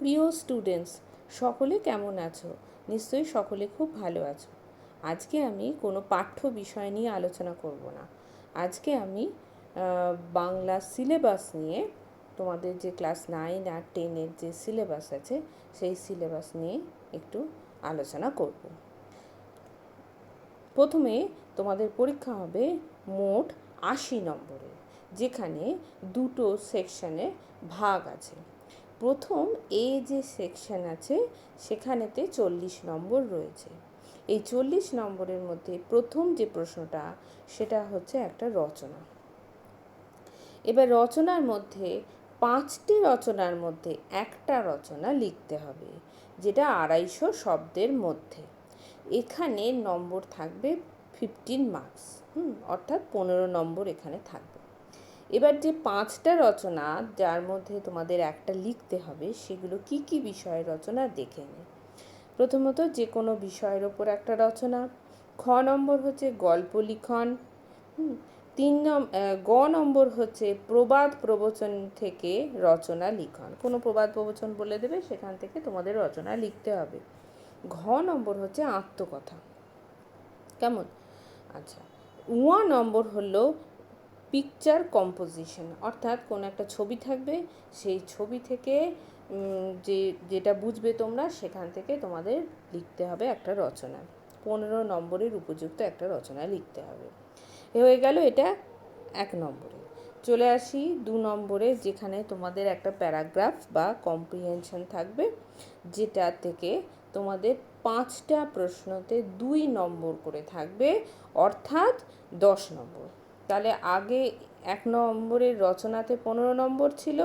প্রিয় স্টুডেন্টস সকলে কেমন আছো? নিশ্চয়ই সকলে খুব ভালো আছো। আজকে আমি কোনো পাঠ্য বিষয় নিয়ে আলোচনা করব না। আজকে আমি বাংলা সিলেবাস নিয়ে তোমাদের যে ক্লাস নাইন আর টেনের যে সিলেবাস আছে, সেই সিলেবাস নিয়ে একটু আলোচনা করব। প্রথমে তোমাদের পরীক্ষা হবে মোট আশি নম্বরের, যেখানে দুটো সেকশনে ভাগ আছে। প্রথম এ যে সেকশন আছে, সেখানেতে চল্লিশ নম্বর রয়েছে। এই চল্লিশ নম্বরের মধ্যে প্রথম যে প্রশ্নটা, সেটা হচ্ছে একটা রচনা। এবার রচনার মধ্যে, পাঁচটি রচনার মধ্যে একটা রচনা লিখতে হবে, যেটা আড়াইশো শব্দের মধ্যে। এখানে নম্বর থাকবে ফিফটিন মার্কস হুম, অর্থাৎ পনেরো নম্বর এখানে থাকবে। এবার যে পাঁচটা রচনা, যার মধ্যে তোমাদের একটা লিখতে হবে, সেগুলো কি কি বিষয়ের রচনা দেখে নে। প্রথমত যে কোনো বিষয়ের ওপর একটা রচনা, খ নম্বর হচ্ছে গল্প লিখন তিন গ নম্বর হচ্ছে প্রবাদ প্রবচন থেকে রচনা লিখন। কোনো প্রবাদ প্রবচন বলে দেবে, সেখান থেকে তোমাদের রচনা লিখতে হবে। ঘ নম্বর হচ্ছে আত্মকথা। কেমন? আচ্ছা উয়া নম্বর হলো পিকচার কম্পোজিশন অর্থাৎ কোনো একটা ছবি থাকবে, সেই ছবি থেকে যে, যেটা বুঝবে তোমরা, সেখান থেকে তোমাদের লিখতে হবে একটা রচনা। পনেরো নম্বরের উপযুক্ত একটা রচনা লিখতে হবে। এ হয়ে গেল এটা এক নম্বরে। চলে আসি দু নম্বরে, যেখানে তোমাদের একটা প্যারাগ্রাফ বা কম্প্রিহেনশন থাকবে, যেটা থেকে তোমাদের পাঁচটা প্রশ্নতে দুই নম্বর করে থাকবে, অর্থাৎ দশ নম্বর। তাহলে আগে এক নম্বরের রচনাতে পনেরো নম্বর ছিল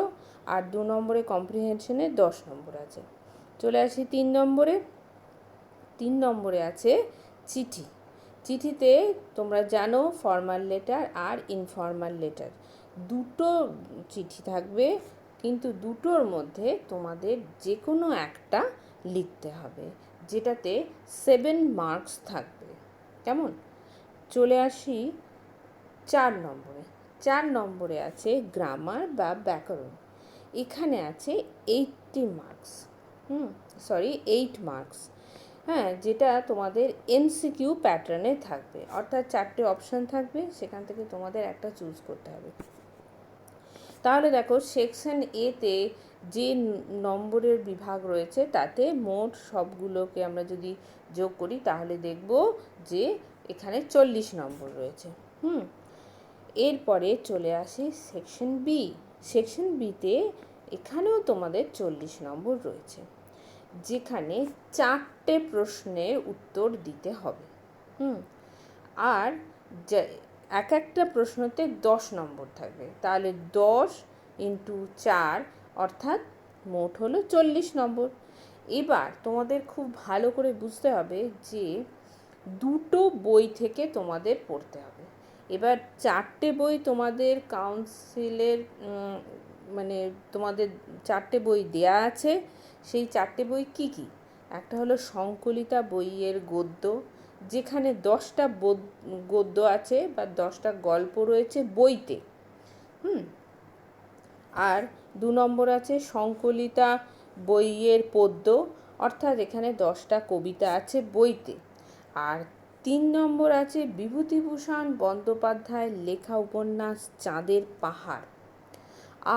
আর দু নম্বরে কম্প্রিহেনশনে দশ নম্বর আছে। চলে আসি তিন নম্বরে। তিন নম্বরে আছে চিঠি। চিঠিতে তোমরা জানো ফর্মাল লেটার আর ইনফর্মাল লেটার দুটো চিঠি থাকবে, কিন্তু দুটোর মধ্যে তোমাদের যে কোনো একটা লিখতে হবে, যেটাতে সেভেন মার্কস থাকবে। কেমন? চলে আসি চার নম্বরে। চার নম্বরে আছে গ্রামার বা ব্যাকরণ। এখানে আছে eighty marks hmm sorry eight marks হ্যাঁ যেটা তোমাদের এমসিকিউ প্যাটার্নে থাকবে। অর্থাৎ চারটে অপশান থাকবে, সেখান থেকে তোমাদের একটা চুজ করতে হবে। তাহলে দেখো সেকশন এতে যে নম্বরের বিভাগ রয়েছে, তাতে মোট সবগুলোকে আমরা যদি যোগ করি, তাহলে দেখব যে এখানে চল্লিশ নম্বর রয়েছে। হুম এরপরে চলে আসি সেকশন বি সেকশন বিতে এখানেও তোমাদের চল্লিশ নম্বর রয়েছে, যেখানে চারটে প্রশ্নের উত্তর দিতে হবে। হুম, আর এক একটা প্রশ্নতে দশ নম্বর থাকবে। তাহলে দশ ইন্টু চার অর্থাৎ মোট হলো চল্লিশ নম্বর। এবার তোমাদের খুব ভালো করে বুঝতে হবে যে দুটো বই থেকে তোমাদের পড়তে হবে। এবার চারটে বই তোমাদের কাউন্সিলের মানে তোমাদের চারটে বই দেয়া আছে। সেই চারটে বই কি কি? একটা হলো সংকলিতা বইয়ের গদ্য, যেখানে দশটা গদ্য আছে বা দশটা গল্প রয়েছে বইতে। হুম? আর দু নম্বর আছে সংকলিতা বইয়ের পদ্য, অর্থাৎ এখানে দশটা কবিতা আছে বইতে। আর তিন নম্বর আছে বিভূতিভূষণ বন্দ্যোপাধ্যায়ের লেখা উপন্যাস চাঁদের পাহাড়।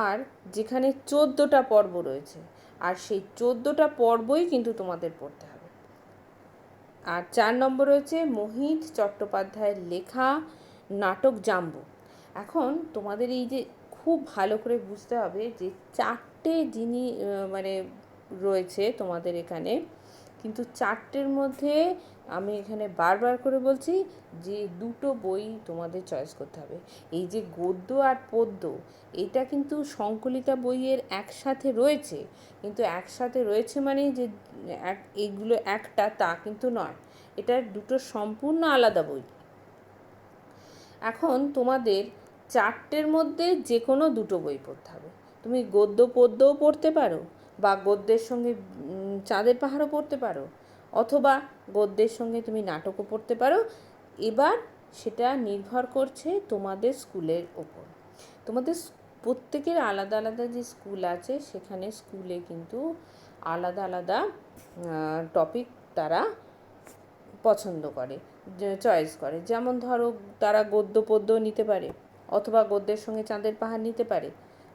আর যেখানে চোদ্দোটা পর্ব রয়েছে, আর সেই চোদ্দোটা পর্বই কিন্তু তোমাদের পড়তে হবে। আর চার নম্বর রয়েছে মোহিত চট্টোপাধ্যায়ের লেখা নাটক জাম্বু। এখন তোমাদের এই যে খুব ভালো করে বুঝতে হবে যে চারটে যিনি মানে রয়েছে তোমাদের এখানে। কিন্তু চারটের মধ্যে আমি এখানে বারবার করে বলছি যে দুটো বই তোমাদের চয়েস করতে হবে। এই যে গদ্য আর পদ্য, এটা কিন্তু সংকলিতা বইয়ের একসাথে রয়েছে। কিন্তু একসাথে রয়েছে মানে যে এক, এইগুলো একটা তা কিন্তু নয়। এটা দুটো সম্পূর্ণ আলাদা বই। এখন তোমাদের চারটের মধ্যে যে কোনো দুটো বই পড়তে হবে। তুমি গদ্য পদ্যও পড়তে পারো বা গদ্যের সঙ্গে চাঁদের পাহাড়ও পড়তে পারো, অথবা গদ্যের সঙ্গে তুমি নাটকও পড়তে পারো। এবার সেটা নির্ভর করছে তোমাদের স্কুলের ওপর। তোমাদের প্রত্যেকের আলাদা আলাদা যে স্কুল আছে, সেখানে স্কুলে কিন্তু আলাদা আলাদা টপিক তারা পছন্দ করে চয়েস করে। যেমন ধরো, তারা গদ্য পদ্য নিতে পারে, অথবা গদ্যের সঙ্গে চাঁদের পাহাড় নিতে পারে,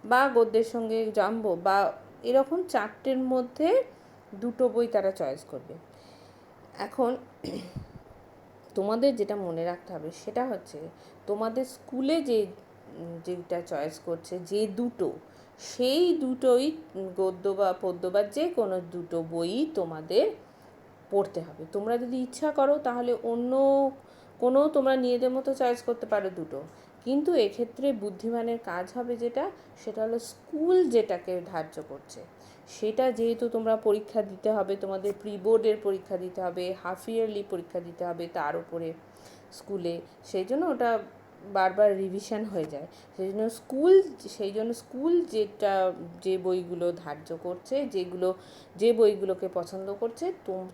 বা গদ্যের সঙ্গে জাম্বো, বা এরকম চারটের মধ্যে দুটো বই তারা চয়েস করবে। এখন তোমাদের যেটা মনে রাখতে হবে সেটা হচ্ছে তোমাদের স্কুলে যে যেটা চয়েস করছে যে দুটো, সেই দুটোই গদ্য বা পদ্য বা যে কোনো দুটো বই তোমাদের পড়তে হবে। তোমরা যদি ইচ্ছা করো তাহলে অন্য কোনো তোমরা নিজেদের মতো চয়েস করতে পারো দুটো। কিন্তু এক্ষেত্রে বুদ্ধিমানের কাজ হবে যেটা, সেটা হলো স্কুল যেটাকে ধার্য করছে। সেটা যেহেতু তোমরা পরীক্ষা দিতে হবে, তোমাদের প্রি বোর্ডের পরীক্ষা দিতে হবে, হাফ ইয়ারলি পরীক্ষা দিতে হবে তার উপরে স্কুলে, সেই জন্য ওটা বারবার রিভিশন হয়ে যায়। সেই জন্য স্কুল, সেই জন্য স্কুল যেটা, যে বইগুলো ধার্য করছে, যেগুলো, যে বইগুলোকে পছন্দ করছে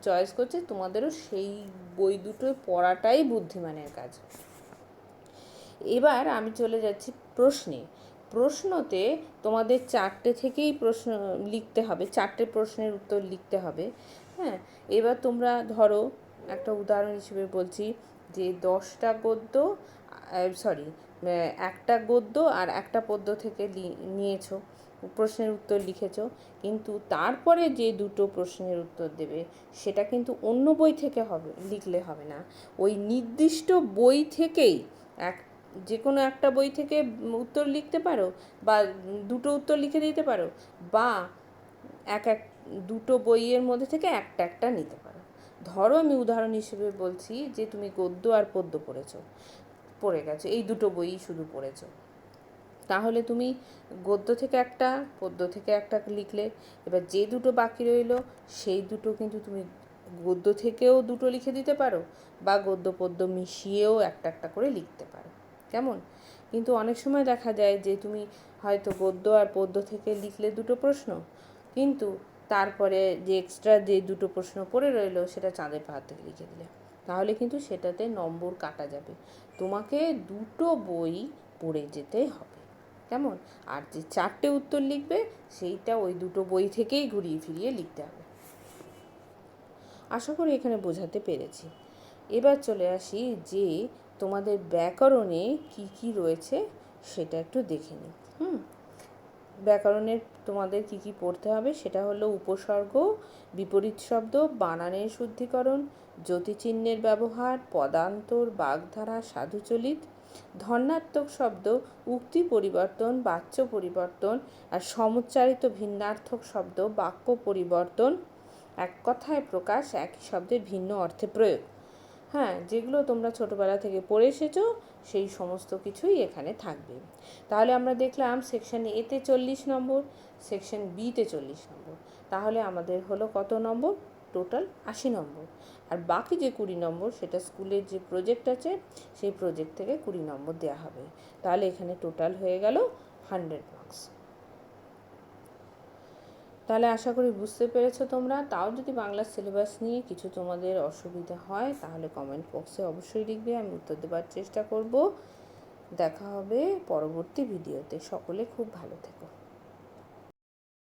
চয়েস করছে, তোমাদেরও সেই বই দুটো পড়াটাই বুদ্ধিমানের কাজ। এবার আমি চলে যাচ্ছি প্রশ্নে। প্রশ্নতে তোমাদের চারটে থেকেই প্রশ্ন লিখতে হবে, চারটে প্রশ্নের উত্তর লিখতে হবে হ্যাঁ? এবার তোমরা ধরো, একটা উদাহরণ হিসেবে বলছি যে দশটা গদ্য সরি একটা গদ্য আর একটা পদ্য থেকে নিয়েছো, প্রশ্নের উত্তর লিখেছো, কিন্তু তারপরে যে দুটো প্রশ্নের উত্তর দেবে, সেটা কিন্তু অন্য বই থেকে হবে, লিখলে হবে না। ওই নির্দিষ্ট বই থেকেই এক যে কোনো একটা বই থেকে উত্তর লিখতে পারো বা দুটো উত্তর লিখে দিতে পারো বা এক এক দুটো বইয়ের মধ্যে থেকে একটা একটা নিতে পারো। ধরো আমি উদাহরণ হিসেবে বলছি যে তুমি গদ্য আর পদ্য পড়েছো, পড়ে গেছো, এই দুটো বই শুধু পড়েছো। তাহলে তুমি গদ্য থেকে একটা, পদ্য থেকে একটা লিখলে, এবার যে দুটো বাকি রইল, সেই দুটো কিন্তু তুমি গদ্য থেকেও দুটো লিখে দিতে পারো বা গদ্য পদ্য মিশিয়েও একটা একটা করে লিখতে পারো। কেমন? কিন্তু অনেক সময় দেখা যায় যে তুমি হয়তো গদ্য আর পদ্য থেকে লিখলে দুটো প্রশ্ন, কিন্তু তারপরে যে এক্সট্রা যে দুটো প্রশ্ন পড়ে রইল সেটা চাঁদের পাহাড় থেকে লিখে দিলে। তাহলে কিন্তু সেটাতে নম্বর কাটা যাবে। তোমাকে দুটো বই পড়ে যেতে হবে। কেমন? আর যে চারটে উত্তর লিখবে, সেইটা ওই দুটো বই থেকেই ঘুরিয়ে ফিরিয়ে লিখতে হবে। আশা করি এখানে বোঝাতে পেরেছি। এবার চলে আসি যে তোমাদের ব্যাকরণে কি কি রয়েছে সেটা একটু দেখে নিই। হুম? ব্যাকরণের তোমাদের কি কি পড়তে হবে সেটা হলো উপসর্গ, বিপরীত শব্দ, বানানের শুদ্ধিকরণ, জ্যোতিচিহ্নের ব্যবহার, পদান্তর বাগধারা, সাধুচলিত ধর্নাত্মক শব্দ, উক্তি পরিবর্তন, বাচ্য পরিবর্তন আর সমুচ্চারিত ভিন্নার্থক শব্দ, বাক্য পরিবর্তন। এক কথায় প্রকাশ, একই শব্দের ভিন্ন অর্থে প্রয়োগ। হ্যাঁ যেগুলো তোমরা ছোটোবেলা থেকে পড়ে এসেছ, সেই সমস্ত কিছুই এখানে থাকবে। তাহলে আমরা দেখলাম সেকশন এতে চল্লিশ নম্বর সেকশন বিতে চল্লিশ নম্বর। তাহলে আমাদের হলো কত নম্বর? টোটাল আশি নম্বর। আর বাকি যে কুড়ি নম্বর, সেটা স্কুলের যে প্রজেক্ট আছে, সেই প্রজেক্ট থেকে কুড়ি নম্বর দেওয়া হবে। তাহলে এখানে টোটাল হয়ে গেল হান্ড্রেড তাহলে আশা করি বুঝতে পেরেছ তোমরা। তাও যদি বাংলা সিলেবাস নিয়ে কিছু তোমাদের অসুবিধা হয়, তাহলে কমেন্ট বক্সে অবশ্যই লিখবে, আমি উত্তর দেওয়ার চেষ্টা করব। দেখা হবে পরবর্তী ভিডিওতে সকলে খুব ভালো থেকো।